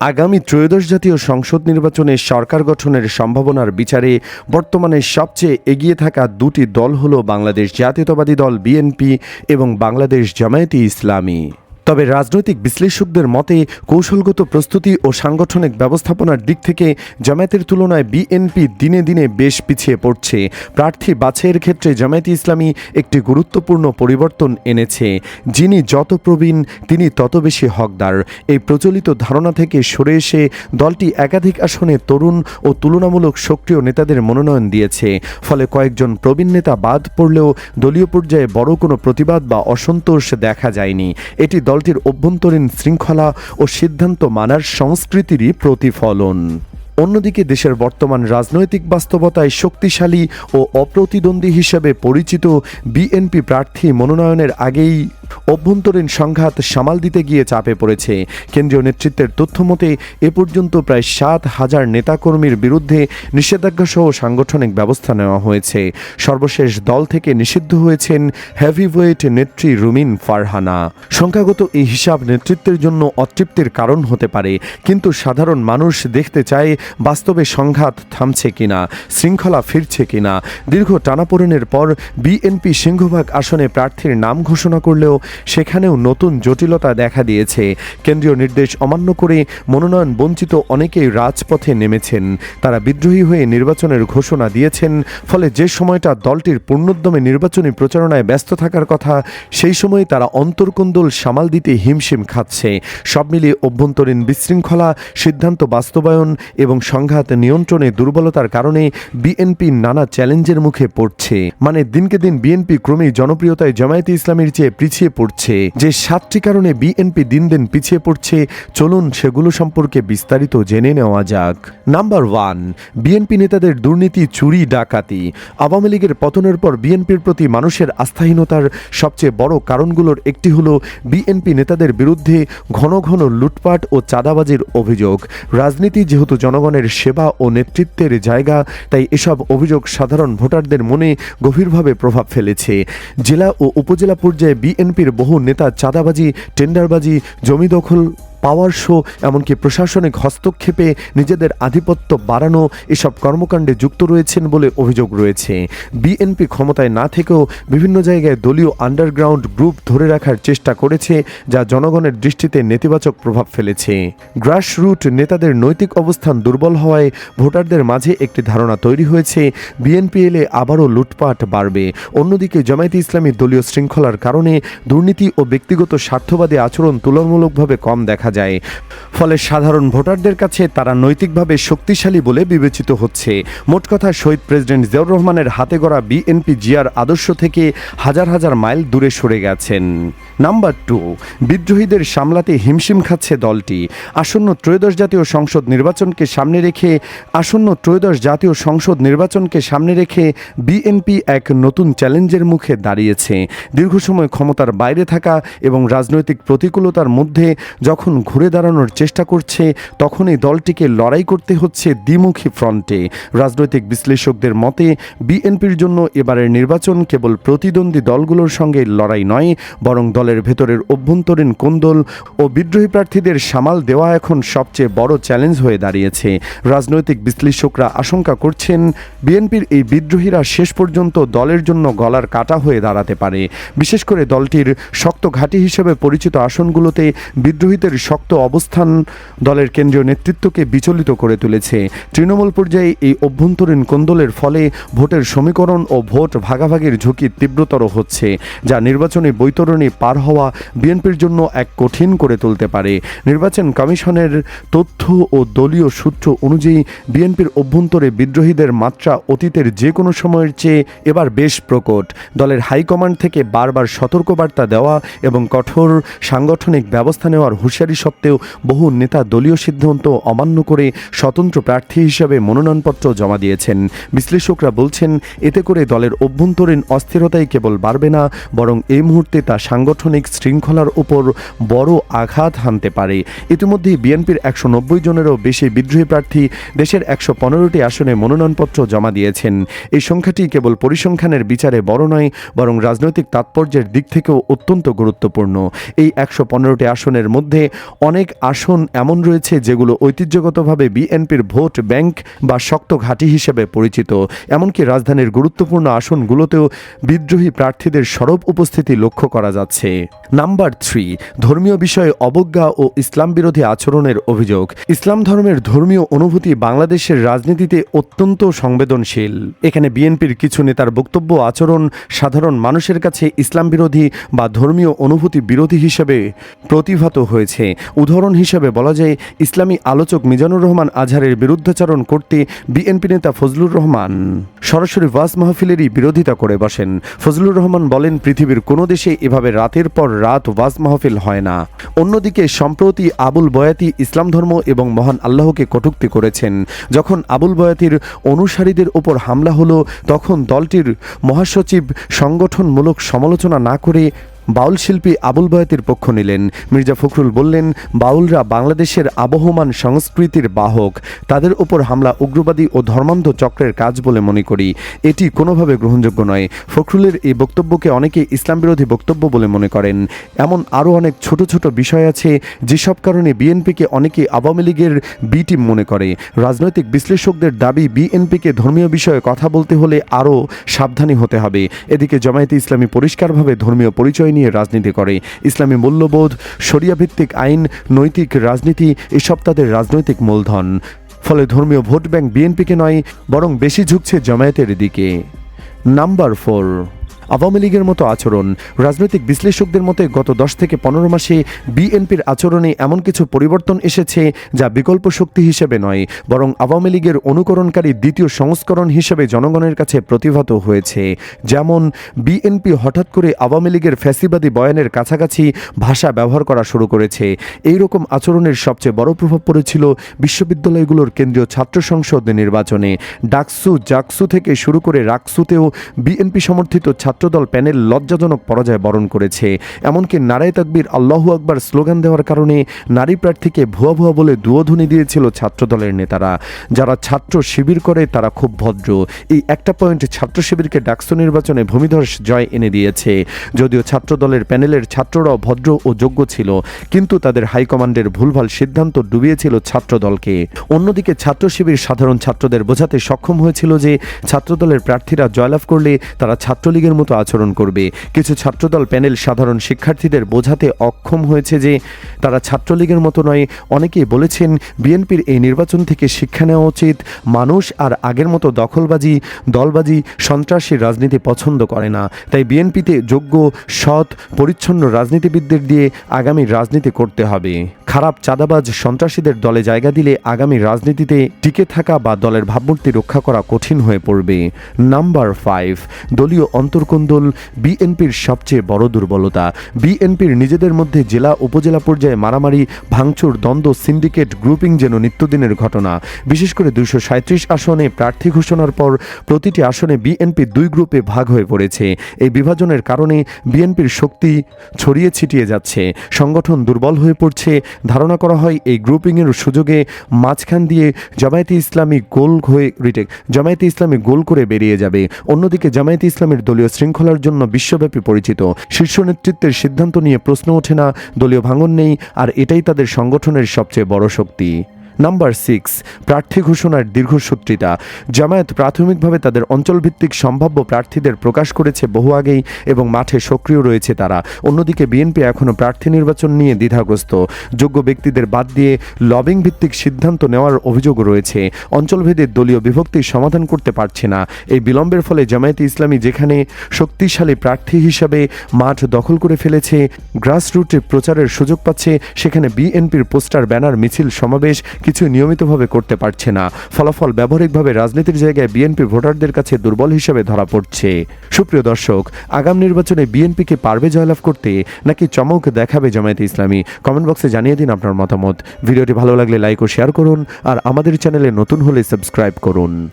আগামী ত্রয়োদশ জাতীয় সংসদ নির্বাচনে সরকার গঠনের সম্ভাবনার বিচারে বর্তমানে সবচেয়ে এগিয়ে থাকা দুটি দল হল বাংলাদেশ জাতীয়তাবাদী দল বিএনপি এবং বাংলাদেশ জামায়াতি ইসলামী। তবে রাজনৈতিক বিশ্লেষকদের মতে, কৌশলগত প্রস্তুতি ও সাংগঠনিক ব্যবস্থাপনার দিক থেকে জামায়াতের তুলনায় বিএনপি দিনে দিনে বেশ পিছিয়ে পড়ছে। প্রার্থী বাছাইয়ের ক্ষেত্রে জামায়াতে ইসলামী একটি গুরুত্বপূর্ণ পরিবর্তন এনেছে। যিনি যত প্রবীণ, তিনি তত বেশি হকদার। এই প্রচলিত ধারণা থেকে সরে এসে দলটি একাধিক আসনে তরুণ ও তুলনামূলক সক্রিয় নেতাদের মনোনয়ন দিয়েছে। ফলে কয়েকজন প্রবীণ নেতা বাদ পড়লেও দলীয় পর্যায়ে বড় কোনো প্রতিবাদ বা অসন্তোষ দেখা যায়নি। এটি দলটির অভ্যন্তরীণ শৃঙ্খলা ও সিদ্ধান্ত মানার সংস্কৃতিরই প্রতিফলন। অন্যদিকে দেশের বর্তমান রাজনৈতিক বাস্তবতায় শক্তিশালী ও অপ্রতিদ্বন্দ্বী হিসেবে পরিচিত বিএনপি প্রার্থী মনোনয়নের আগেই অভ্যন্তরীণ সংঘাত সামাল দিতে গিয়ে চাপে পড়েছে। কেন্দ্রীয় নেতৃত্বের তথ্য মতে, এ পর্যন্ত প্রায় সাত হাজার নেতাকর্মীর বিরুদ্ধে নিষেধাজ্ঞাসহ সাংগঠনিক ব্যবস্থা নেওয়া হয়েছে। সর্বশেষ দল থেকে নিষিদ্ধ হয়েছেন হেভিওয়েট নেত্রী রুমিন ফারহানা। সংখ্যাগত এই হিসাব নেতৃত্বের জন্য অতৃপ্তির কারণ হতে পারে, কিন্তু সাধারণ মানুষ দেখতে চায় বাস্তবে সংঘাত থামছে কিনা, শৃঙ্খলা ফিরছে কিনা, দীর্ঘ টানাপোড়েনের পর বিএনপি সিংহভাগ আসনে প্রার্থীর নাম ঘোষণা করলেও সেখানেও নতুন জটিলতা দেখা দিয়েছে। কেন্দ্রীয় নির্দেশ অমান্য করে মনোনয়ন বঞ্চিত অনেকেই রাজপথে নেমেছেন। তারা বিদ্রোহী হয়ে নির্বাচনের ঘোষণা দিয়েছেন, ফলে যে সময়টা দলটির পূর্ণোদ্যমে নির্বাচনী প্রচারণায় ব্যস্ত থাকার কথা, সেই সময় তারা অন্তর্কোন্দল সামাল দিতে হিমশিম খাচ্ছে। সব মিলিয়ে অভ্যন্তরীণ বিশৃঙ্খলা, সিদ্ধান্ত বাস্তবায়ন এবং সংঘাত নিয়ন্ত্রণে দুর্বলতার কারণে বিএনপি নানা চ্যালেঞ্জের মুখে পড়ছে। মানে দিনকে দিন বিএনপি ক্রমেই জনপ্রিয়তায় জামায়াতে ইসলামের চেয়ে পিছিয়ে পড়ছে। যে সাতটি কারণে বিএনপি দিন দিন পিছিয়ে পড়ছে, চলুন সেগুলো সম্পর্কে বিস্তারিত জেনে নেওয়া যাক। নাম্বার ওয়ান, বিএনপি নেতাদের দুর্নীতি, চুরি, ডাকাতি। আওয়ামী লীগের পতনের পর বিএনপির প্রতি মানুষের আস্থাহীনতার সবচেয়ে বড় কারণগুলোর একটি হলো বিএনপি নেতাদের বিরুদ্ধে ঘন ঘন লুটপাট ও চাঁদাবাজির অভিযোগ। রাজনীতি যেহেতু জনগণের সেবা ও নেতৃত্বের জায়গা, তাই এসব অভিযোগ সাধারণ ভোটারদের মনে গভীরভাবে প্রভাব ফেলেছে। জেলা ও উপজেলা পর্যায়ে বিএনপির বহু নেতা চাঁদাবাজি, টেন্ডারবাজি, জমি দখল পাওয়ার শো, এমনকি প্রশাসনিক হস্তক্ষেপে নিজেদের আধিপত্য বাড়ানো, এসব কর্মকাণ্ডে যুক্ত রয়েছেন বলে অভিযোগ রয়েছে। বিএনপি ক্ষমতায় না থেকেও বিভিন্ন জায়গায় দলীয় আন্ডারগ্রাউন্ড গ্রুপ ধরে রাখার চেষ্টা করেছে, যা জনগণের দৃষ্টিতে নেতিবাচক প্রভাব ফেলেছে। গ্রাসরুট নেতাদের নৈতিক অবস্থান দুর্বল হওয়ায় ভোটারদের মাঝে একটি ধারণা তৈরি হয়েছে, বিএনপি এলে আবারও লুটপাট বাড়বে। অন্যদিকে জামায়াতে ইসলামী দলীয় শৃঙ্খলার কারণে দুর্নীতি ও ব্যক্তিগত স্বার্থবাদী আচরণ তুলনামূলকভাবে কম দেখা যায়। ফলে সাধারণ ভোটারদের কাছে তারা নৈতিকভাবে শক্তিশালী বলে বিবেচিত হচ্ছে। মোট কথা, শহীদ প্রেসিডেন্ট জিয়াউর রহমানের হাতে গড়া বিএনপি জিয়ার আদর্শ থেকে হাজার হাজার মাইল দূরে সরে গেছেন। নাম্বার টু বিদ্রোহীদের সামলাতে হিমশিম খাচ্ছে দলটি। আসন্ন ত্রয়োদশ জাতীয় সংসদ নির্বাচনকে সামনে রেখে, আসন্ন ত্রয়োদশ জাতীয় সংসদ নির্বাচনকে সামনে রেখে বিএনপি এক নতুন চ্যালেঞ্জের মুখে দাঁড়িয়েছে। দীর্ঘ সময় ক্ষমতার বাইরে থাকা এবং রাজনৈতিক প্রতিকূলতার মধ্যে যখন ঘুরে দাঁড়ানোর চেষ্টা করছে, তখনই দলটিকে লড়াই করতে হচ্ছে দ্বিমুখী ফ্রন্টে। রাজনৈতিক বিশ্লেষকদের মতে বিএনপির জন্য এবারের নির্বাচন কেবল প্রতিদ্বন্দ্বী দলগুলোর সঙ্গে লড়াই নয়, বরং দলের ভেতরের অভ্যন্তরীণ কোন্দল ও বিদ্রোহী প্রার্থীদের সামাল দেওয়া এখন সবচেয়ে বড় চ্যালেঞ্জ হয়ে দাঁড়িয়েছে। রাজনৈতিক বিশ্লেষকরা আশঙ্কা করছেন, বিএনপির এই বিদ্রোহীরা শেষ পর্যন্ত দলের জন্য গলার কাটা হয়ে দাঁড়াতে পারে। বিশেষ করে দলটির শক্ত ঘাঁটি হিসেবে পরিচিত আসনগুলোতে বিদ্রোহীদের শক্ত অবস্থান দলের কেন্দ্রীয় নেতৃত্বকে বিচলিত করে তুলেছে। তৃণমূল পর্যায়ে এই অভ্যন্তরীণ কোন্দলের ফলে ভোটের সমীকরণ ও ভোট ভাগাভাগির ঝুঁকি তীব্রতর হচ্ছে, যা নির্বাচনী বৈতরণী পার হওয়া বিএনপির জন্য এক কঠিন করে তুলতে পারে। নির্বাচন কমিশনের তথ্য ও দলীয় সূত্র অনুযায়ী বিএনপির অভ্যন্তরে বিদ্রোহীদের মাত্রা অতীতের যে কোনো সময়ের চেয়ে এবার বেশ প্রকট। দলের হাইকমান্ড থেকে বারবার সতর্কবার্তা দেওয়া এবং কঠোর সাংগঠনিক ব্যবস্থা নেওয়ার হুঁশিয়ারি সত্ত্বেও বহু নেতা দলীয় সিদ্ধান্ত অমান্য করে স্বতন্ত্র প্রার্থী হিসেবে মনোনয়নপত্র জমা দিয়েছেন। বিশ্লেষকরা বলছেন, এতে করে দলের অভ্যন্তরীণ অস্থিরতাই কেবল বাড়বে না, বরং এই মুহূর্তে তা সাংগঠনিক সাংগঠনিক শৃঙ্খলার উপর বড় আঘাত হানতে পারে। ইতিমধ্যেই বিএনপির একশো নব্বই জনেরও বেশি বিদ্রোহী প্রার্থী দেশের একশো পনেরোটি আসনে মনোনয়নপত্র জমা দিয়েছেন। এই সংখ্যাটি কেবল পরিসংখ্যানের বিচারে বড় নয়, বরং রাজনৈতিক তাৎপর্যের দিক থেকেও অত্যন্ত গুরুত্বপূর্ণ। এই একশো পনেরোটি আসনের মধ্যে অনেক আসন এমন রয়েছে যেগুলো ঐতিহ্যগতভাবে বিএনপির ভোট ব্যাংক বা শক্ত ঘাঁটি হিসেবে পরিচিত। এমনকি রাজধানীর গুরুত্বপূর্ণ আসনগুলোতেও বিদ্রোহী প্রার্থীদের সরব উপস্থিতি লক্ষ্য করা যাচ্ছে। নাম্বার থ্রি, ধর্মীয় বিষয়ে অবজ্ঞা ও ইসলাম বিরোধী আচরণের অভিযোগ। ইসলাম ধর্মের ধর্মীয় অনুভূতি বাংলাদেশের রাজনীতিতে অত্যন্ত সংবেদনশীল। এখানে বিএনপির কিছু নেতার বক্তব্য আচরণ সাধারণ মানুষের কাছে ইসলাম বিরোধী বা ধর্মীয় অনুভূতি বিরোধী হিসেবে প্রতিভাত হয়েছে। উদাহরণ হিসেবে বলা যায়, ইসলামী আলোচক মিজানুর রহমান আজহারের বিরুদ্ধাচরণ করতে বিএনপি নেতা ফজলুর রহমান। সরাসরি ওয়াজ মাহফিলেরই বিরোধিতা করে বসেন। ফজলুর রহমান বলেন, পৃথিবীর কোনো দেশে এভাবে রাতের পর রাত ওয়াজ মাহফিল হয় না। অন্যদিকে সম্প্রতি আবুল বয়াতি ইসলাম ধর্ম এবং মহান আল্লাহকে কটুক্তি করেছেন। যখন আবুল বয়াতির অনুসারীদের ওপর হামলা হলো, তখন দলটির মহাসচিব সংগঠনমূলক সমালোচনা না করে বাউল শিল্পী আবুল বয়াতির পক্ষ নিলেন। মির্জা ফখরুল বললেন, বাউলরা বাংলাদেশের আবহমান সংস্কৃতির বাহক। তাদের ওপর হামলা, উগ্রবাদী ও ধর্মান্ধ চক্রের কাজ বলে মনে করি। এটি কোনোভাবে গ্রহণযোগ্য নয়। ফখরুলের এই বক্তব্যকে অনেকে ইসলাম বিরোধী বক্তব্য বলে মনে করেন। এমন আরও অনেক ছোট ছোট বিষয় আছে, যেসব কারণে বিএনপিকে অনেকে আওয়ামী লীগের বি টিম মনে করে। রাজনৈতিক বিশ্লেষকদের দাবি, বিএনপিকে ধর্মীয় বিষয়ে কথা বলতে হলে আরও সাবধানী হতে হবে। এদিকে জামায়াতে ইসলামী পরিষ্কারভাবে ধর্মীয় পরিচয় নিয়ে রাজনীতি করে। ইসলামী মূল্যবোধ, শরিয়াভিত্তিক আইন, নৈতিক রাজনীতি, এসব তাদের রাজনৈতিক মূলধন। ফলে ধর্মীয় ভোট ব্যাংক বিএনপিকে নয়, বরং বেশি ঝুঁকছে জামায়াতের দিকে। Number four. আওয়ামী লীগের মতো আচরণ, রাজনৈতিক বিশ্লেষকদের মতে গত দশ থেকে পনেরো মাসে বিএনপির আচরণে এমন কিছু পরিবর্তন এসেছে যা বিকল্প শক্তি হিসেবে নয়, বরং আওয়ামী লীগের অনুকরণকারী দ্বিতীয় সংস্করণ হিসেবে জনগণের কাছে প্রতিভাত হয়েছে। যেমন, বিএনপি হঠাৎ করে আওয়ামী লীগের ফ্যাসিবাদী বয়ানের কাছাকাছি ভাষা ব্যবহার করা শুরু করেছে। এই রকম আচরণের সবচেয়ে বড় প্রভাব পড়েছিল বিশ্ববিদ্যালয়গুলোর কেন্দ্রীয় ছাত্র সংসদ নির্বাচনে। ডাকসু, জাকসু থেকে শুরু করে রাকসুতেও বিএনপি সমর্থিত ছাত্রদল প্যানেল লজ্জাজনক পরাজয় বরণ করেছে। এমনকি নারায় তাকবির আল্লাহু আকবার স্লোগান দেওয়ার কারণে নারী প্রার্থীকে ভুয়া ভুয়া বলে দুয়োধ্বনি দিয়েছিল ছাত্রদলের নেতারা। যারা ছাত্র শিবির করে, তারা খুব ভদ্র। এই একটা পয়েন্ট ছাত্র শিবিরকে ডাকসু নির্বাচনে ভূমিধস জয় এনে দিয়েছে। যদিও ছাত্রদলের প্যানেলের ছাত্ররাও ভদ্র ও যোগ্য ছিল, কিন্তু তাদের হাইকমান্ডের ভুলভাল সিদ্ধান্ত ডুবিয়েছিল ছাত্রদলকে। অন্যদিকে ছাত্র শিবির সাধারণ ছাত্রদের বোঝাতে সক্ষম হয়েছিল যে, ছাত্রদলের প্রার্থীরা জয়লাভ করলে তারা ছাত্রলীগের মতো আচরণ করবে। কিছু ছাত্রদল প্যানেল সাধারণ শিক্ষার্থীদের বোঝাতে অক্ষম হয়েছে যে তারা ছাত্রলীগের মতো নয়। অনেকেই বলেছেন, বিএনপির এই নির্বাচন থেকে শিক্ষা নেওয়া উচিত। মানুষ আর আগের মতো দখলবাজি, দলবাজি, সন্ত্রাসী রাজনীতি পছন্দ করে না। তাই বিএনপিতে যোগ্য, সৎ, পরিচ্ছন্ন রাজনীতিবিদদের দিয়ে আগামী রাজনীতি করতে হবে। খারাপ চাঁদাবাজ সন্ত্রাসীদের দলে জায়গা দিলে আগামী রাজনীতিতে টিকে থাকা বা দলের ভাবমূর্তি রক্ষা করা কঠিন হয়ে পড়বে। নাম্বার ফাইভ, দলীয় অন্তর্কোন্দল বিএনপির সবচেয়ে বড় দুর্বলতা। বিএনপির নিজেদের মধ্যে জেলা উপজেলা পর্যায়ে মারামারি, ভাঙচুর, দ্বন্দ্ব, সিন্ডিকেট গ্রুপিং যেন নিত্যদিনের ঘটনা। বিশেষ করে দুইশো আসনে প্রার্থী ঘোষণার পর প্রতিটি আসনে বিএনপি দুই গ্রুপে ভাগ হয়ে পড়েছে। এই বিভাজনের কারণে বিএনপির শক্তি ছড়িয়ে ছিটিয়ে যাচ্ছে। সংগঠন দুর্বল হয়ে পড়ছে ধারণা করা হয় এই গ্রুপিংয়ের সুযোগে মাঝখান দিয়ে জামায়াতে ইসলামী গোল হয়ে রিটেক জামায়াতে ইসলামী গোল করে বেরিয়ে যাবে। অন্যদিকে জামায়াতে ইসলামের দলীয় শৃঙ্খলার জন্য বিশ্বব্যাপী পরিচিত। শীর্ষ নেতৃত্বের সিদ্ধান্ত নিয়ে প্রশ্ন ওঠে না, দলীয় ভাঙন নেই, আর এটাই তাদের সংগঠনের সবচেয়ে বড় শক্তি। নাম্বার সিক্স প্রার্থী ঘোষণার দীর্ঘসূত্রিতা। জামায়াত প্রাথমিকভাবে তাদের অঞ্চলভিত্তিক সম্ভাব্য প্রার্থীদের প্রকাশ করেছে বহু আগেই এবং মাঠে সক্রিয় রয়েছে তারা। অন্যদিকে বিএনপি এখনও প্রার্থী নির্বাচন নিয়ে দ্বিধাগ্রস্ত। যোগ্য ব্যক্তিদের বাদ দিয়ে লবিং ভিত্তিক সিদ্ধান্ত নেওয়ার অভিযোগ রয়েছে। অঞ্চলভেদে দলীয় বিভক্তি সমাধান করতে পারছে না। এই বিলম্বের ফলে জামায়াতে ইসলামী যেখানে শক্তিশালী প্রার্থী হিসাবে মাঠ দখল করে ফেলেছে, গ্রাসরুটে প্রচারের সুযোগ পাচ্ছে, সেখানে বিএনপির পোস্টার, ব্যানার, মিছিল, সমাবেশ কিছু নিয়মিতভাবে করতে পারছে না। ফলাফল ব্যবহারিকভাবে রাজনীতির জায়গায় বিএনপি ভোটারদের কাছে দুর্বল হিসেবে ধরা পড়ছে। সুপ্রিয় দর্শক, আগাম নির্বাচনে বিএনপিকে পারবে জয়লাভ করতে নাকি চমক দেখাবে জামায়াতে ইসলামী? কমেন্ট বক্সে জানিয়ে দিন আপনার মতামত। ভিডিওটি ভালো লাগলে লাইক ও শেয়ার করুন আর আমাদের চ্যানেলে নতুন হলে সাবস্ক্রাইব করুন।